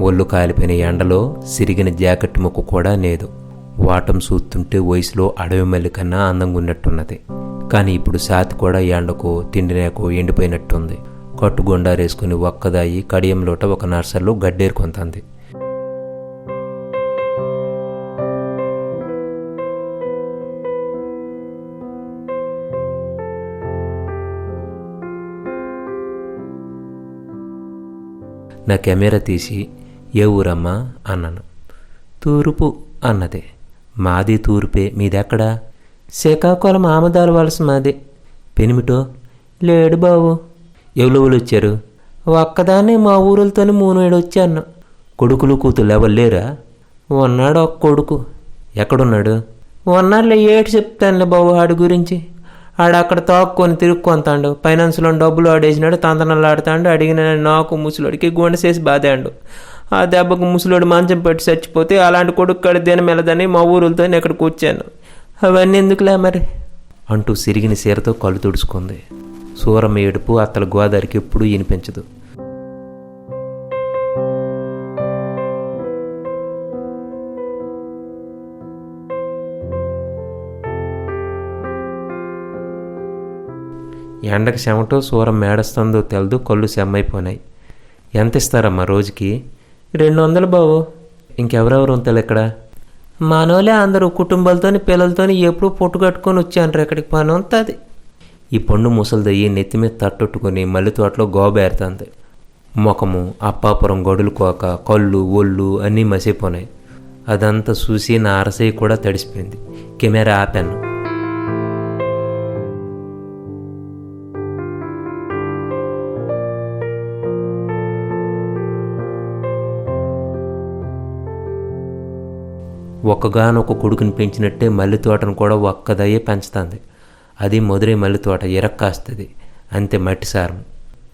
ఒళ్ళు కాలిపోయిన ఎండలో సిరిగిన జాకెట్ ముక్కు కూడా లేదు. వాటం చూస్తుంటే వయసులో అడవి మల్లి కన్నా అందంగా ఉన్నట్టున్నది కానీ ఇప్పుడు సాతి కూడా ఎండకు తిండినేకు ఎండిపోయినట్టుంది. కట్టుగొండారేసుకుని ఒక్కదాయి కడియంలోట ఒక నర్సర్లో గడ్డేరుకొంతంది. నా కెమెరా తీసి ఏ ఊరమ్మా అన్నాను. తూర్పు అన్నది. మాది తూర్పే మీదెక్కడా? శ్రీకాకుళం ఆమదాలు వలస మాది. పెనిమిటో లేడు బావు. ఎవరు వచ్చారు? ఒక్కదాన్ని మా ఊరులతోనే మూనేడు వచ్చాను. కొడుకులు కూతురు ఎవరు లేరా? ఉన్నాడు ఒక కొడుకు. ఎక్కడున్నాడు? ఉన్నారులే ఏటి చెప్తానులే బాబు ఆడి గురించి. ఆడు అక్కడ తాక్కొని తిరుక్కొంతాడు. ఫైనాన్స్లో డబ్బులు ఆడేసినాడు తంతనలు ఆడతాడు అడిగిన నాకు ముసలోడికి గుండె చేసి బాధాడు. ఆ దెబ్బకు ముసలోడు మంచం పెట్టి చచ్చిపోతే అలాంటి కొడుకు కడి దినమెలదని మా ఊరులతో ఇక్కడికి వచ్చాను. అవన్నీ ఎందుకులే మరి? అంటూ సిరిగిన సీరతో కళ్ళు తుడుచుకుంది. సూరమ్మ ఏడుపు అత్తల గోదావరికి ఎప్పుడూ వినిపించదు. ఎండకు చెమటో సూరం మేడస్తుందో తెలదు కళ్ళు సెమ్మైపోయినాయి ఎంత ఇస్తారమ్మా రోజుకి? రెండు వందలు బావు. ఇంకెవరెవరు ఉంటారు ఇక్కడ? మనోలే అందరూ కుటుంబాలతోని పిల్లలతోని ఎప్పుడు పొట్టు కట్టుకొని వచ్చాను ఇక్కడికి. పని ఉంటుంది ఈ పండు ముసలిదయ్యి నెత్తి మీద తట్టొట్టుకుని మల్లి తోటలో గోబేరుతుంది. ముఖము అప్పాపురం గడులు కోక కళ్ళు ఒళ్ళు అన్నీ మసిపోయినాయి అదంతా చూసి నా అరసయ్య కూడా తడిసిపోయింది. కెమెరా ఆపాను. ఒక్కగానొక్క కొడుకుని పెంచినట్టే మల్లె తోటను కూడా ఒక్కదయ్యే పెంచుతుంది. అది మధురై మల్లె తోట ఇరక్కాస్తుంది అంతే మట్టి సారం.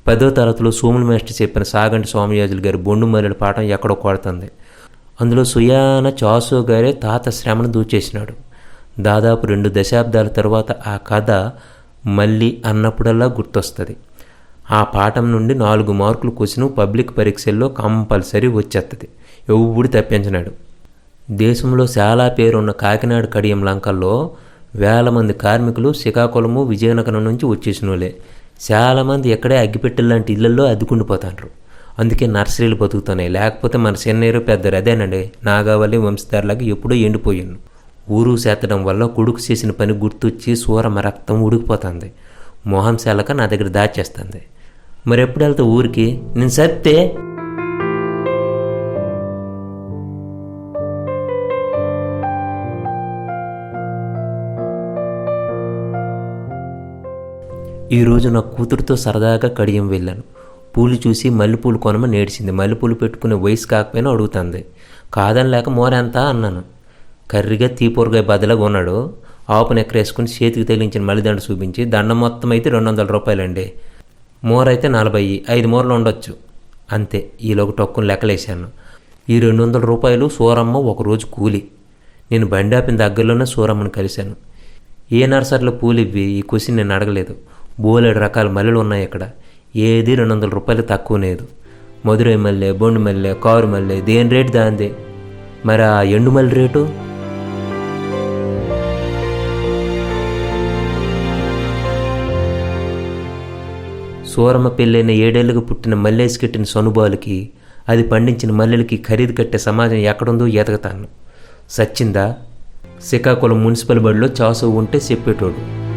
పదో తరగతిలో సోముల మేస్టర్ చెప్పిన సాగంటి సోమయాజులు గారి బొండు మల్లెల పాఠం ఎక్కడో కొడుతుంది. అందులో సుయాన చాసు గారే తాత శ్రమను దూచేసినాడు. దాదాపు రెండు దశాబ్దాల తర్వాత ఆ కథ మళ్ళీ అన్నప్పుడల్లా గుర్తొస్తుంది. ఆ పాఠం నుండి నాలుగు మార్కులు క్వశ్చన్ పబ్లిక్ పరీక్షల్లో కంపల్సరీ వచ్చేస్తుంది ఎవ్వుడు తప్పించినాడు. దేశంలో చాలా పేరున్న కాకినాడ కడియం లంకల్లో వేల మంది కార్మికులు శ్రీకాకుళము విజయనగరం నుంచి వచ్చేసినోలే చాలామంది ఎక్కడే అగ్గిపెట్టెలు లాంటి ఇళ్ళలో అద్దుకుండిపోతాండ్రు. అందుకే నర్సరీలు బతుకుతున్నాయి. లేకపోతే మన చెన్నైరు పెద్దరు అదేనండి నాగావళి వంశధారులాగా ఎప్పుడో ఎండిపోయాను ఊరు చేతడం వల్ల కొడుకు చేసిన పని గుర్తొచ్చి సూరమ రక్తం ఉడికిపోతుంది. మొహం సెలక నా దగ్గర దాచేస్తుంది. మరి ఎప్పుడు వెళ్తా ఊరికి? నేను సత్తే. ఈరోజు నా కూతురుతో సరదాగా కడియం వెళ్ళాను. పూలు చూసి మల్లెపూలు కొనమని నేడిచింది మల్లెపూలు పెట్టుకునే వయసు కాకపోయినా అడుగుతుంది. కాదని లేక మోరెంత అన్నాను. కర్రీగా తీపూరగాయ బదులుగా ఉన్నాడు. ఆపు నెక్కరేసుకుని చేతికి తగిలించిన మల్లిదండ చూపించి దండం మొత్తం అయితే రెండు వందల రూపాయలండి. మోర అయితే నలభై ఐదు మూరలు ఉండొచ్చు. అంతే ఈలోకి టొక్కును లెక్కలేశాను. ఈ రెండు వందల రూపాయలు సూరమ్మ ఒకరోజు కూలి. నేను బండి ఆపిన దగ్గరలోనే సూరమ్మని కలిశాను. ఏ నర్సర్లో పూలు ఇవ్వి? ఈ క్వశ్చన్ నేను అడగలేదు. బోలెడు రకాల మల్లెలు ఉన్నాయి ఇక్కడ. ఏది రెండు వందల రూపాయలు తక్కువ లేదు. మధురై మల్లె బొండు మల్లె కారు మల్లె దేని రేటు దాందే? మరి ఆ ఎండు మల్లె రేటు? సూరమ్మ పెళ్ళైన ఏడేళ్ళకు పుట్టిన మల్లేసి కట్టిన సనుబాలుకి అది పండించిన మల్లెలకి ఖరీదు కట్టే సమాజం ఎక్కడుందో ఎతకతాను. సచ్చిందా? శ్రీకాకుళం మున్సిపల్ బడిలో చాసు ఉంటే చెప్పేటోడు.